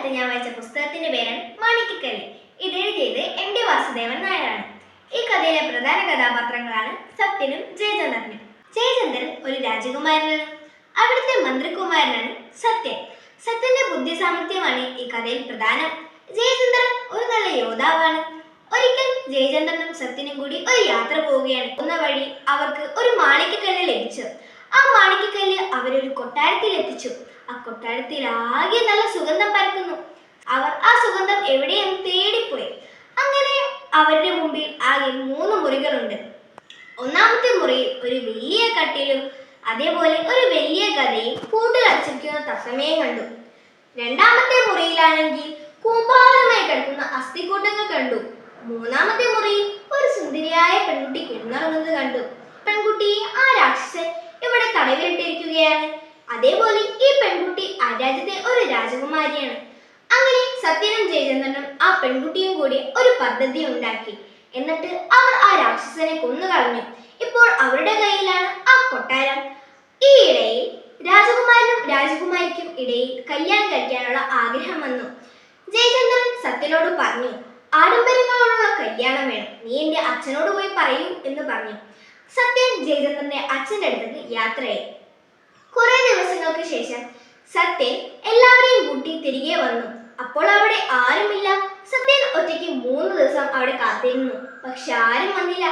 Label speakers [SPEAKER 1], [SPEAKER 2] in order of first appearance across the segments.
[SPEAKER 1] കാലത്ത് ഞാൻ വായിച്ച പുസ്തകത്തിന്റെ പേരാണ് മാണിക്കക്കല്ല്. ഇത് എഴുതിയത് എം ഡി വാസുദേവൻ നായരാണ്. ഈ കഥയിലെ പ്രധാന കഥാപാത്രങ്ങളാണ് സത്യനും ജയചന്ദ്രനും. ജയചന്ദ്രൻ ഒരു രാജകുമാരനാണ്. അവിടുത്തെ മന്ത്രികുമാരനാണ് സത്യൻ. സത്യന്റെ ബുദ്ധി സാമർഥ്യമാണ് ഈ കഥയിൽ പ്രധാനം. ജയചന്ദ്രൻ ഒരു നല്ല യോദ്ധാവാണ്. ഒരിക്കൽ ജയചന്ദ്രനും സത്യനും കൂടി ഒരു യാത്ര പോവുകയാണ്. എന്ന വഴി അവർക്ക് ഒരു മാണിക്കക്കല്ല് ലഭിച്ചു. ആ മാണിക്കക്കല്ല് അവരൊരു കൊട്ടാരത്തിൽ എത്തിച്ചു. ആ കൊട്ടാരത്തിൽ ആകെ നല്ല സുഗന്ധം ആ എവിടെയെന്ന് തേടിപ്പോയി. അങ്ങനെ അവരുടെ മുമ്പിൽ ആകെ മൂന്ന് മുറികളുണ്ട്. ഒന്നാമത്തെ മുറിയിൽ ഒരു വലിയ കട്ടിലും അതേപോലെ ഒരു വലിയ കഥയും കൂട്ടിൽ അച്ചിരിക്കുന്ന തസമയം കണ്ടു. രണ്ടാമത്തെ മുറിയിലാണെങ്കിൽ കൂമ്പാരമായി കിടക്കുന്ന അസ്ഥിക്കൂട്ടങ്ങൾ കണ്ടു. മൂന്നാമത്തെ മുറിയിൽ ഒരു സുന്ദരിയായ പെൺകുട്ടി കിടന്നുറങ്ങുന്നത് കണ്ടു. പെൺകുട്ടി ആ രാക്ഷസൻ ഇവിടെ തടവിലിട്ടിരിക്കുകയാണ്. അതേപോലെ ഈ പെൺകുട്ടി ആ രാജ്യത്തെ ഒരു രാജകുമാരിയാണ്. സത്യനും ജയചന്ദ്രനും ആ പെൺകുട്ടിയും കൂടി ഒരു പദ്ധതി ഉണ്ടാക്കി. എന്നിട്ട് അവർ ആ രാക്ഷസനെ കൊന്നു കളഞ്ഞു ഇപ്പോൾ അവരുടെ കയ്യിലാണ് ആ കൊട്ടാരം. ഈ ഇടയിൽ രാജകുമാരനും രാജകുമാരിക്കും ഇടയിൽ കല്യാണം കഴിക്കാനുള്ള ആഗ്രഹം വന്നു. ജയചന്ദ്രൻ സത്യനോട് പറഞ്ഞു ആഡംബരങ്ങളോടുള്ള കല്യാണം വേണം. നീ എന്റെ അച്ഛനോട് പോയി പറയൂ എന്ന് പറഞ്ഞു. സത്യൻ ജയചന്ദ്രന്റെ അച്ഛന്റെ അടുത്തേക്ക് യാത്രയായി. കുറെ ദിവസങ്ങൾക്ക് ശേഷം സത്യൻ എല്ലാവരെയും കൂട്ടി തിരികെ വന്നു. അപ്പോൾ അവിടെ ആരുമില്ല. സത്യൻ ഒറ്റയ്ക്ക് മൂന്ന് ദിവസം അവിടെ കാത്തിരുന്നു. പക്ഷെ ആരും വന്നില്ല.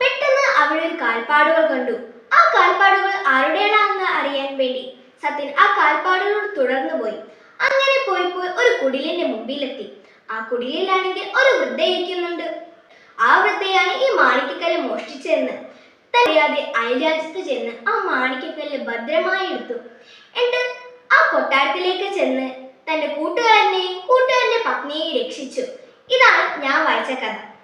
[SPEAKER 1] പെട്ടെന്ന് അവിടെ ഒരു കാൽപ്പാടുകൾ കണ്ടു. ആ കാൽപ്പാടുകൾ ആരുടേതാണെന്ന് അറിയാൻ വേണ്ടി സത്യൻ ആ കാൽപ്പാടുകളോട് തുടർന്നു പോയി. അങ്ങനെ പോയി പോയി ഒരു കുടിലിന്റെ മുമ്പിലെത്തി. ആ കുടിലിലാണെങ്കിൽ ഒരു വൃദ്ധ ഇരിക്കുന്നുണ്ട് ആ വൃദ്ധയാണ് ഈ മാണിക്കക്കല്ല് മോഷ്ടിച്ചതെന്ന്. തരിയാതെ അയൽരാജ്യത്ത് ചെന്ന് ആ മാണിക്കക്കല്ല് ഭദ്രമായി എടുത്തു. എന്നിട്ട് ആ കൊട്ടാരത്തിലേക്ക് ചെന്ന് തന്റെ കൂട്ടുകാരനെയും കൂട്ടുകാരന്റെ പത്നിയെയും രക്ഷിച്ചു. ഇതാണ് ഞാൻ വായിച്ച കഥ.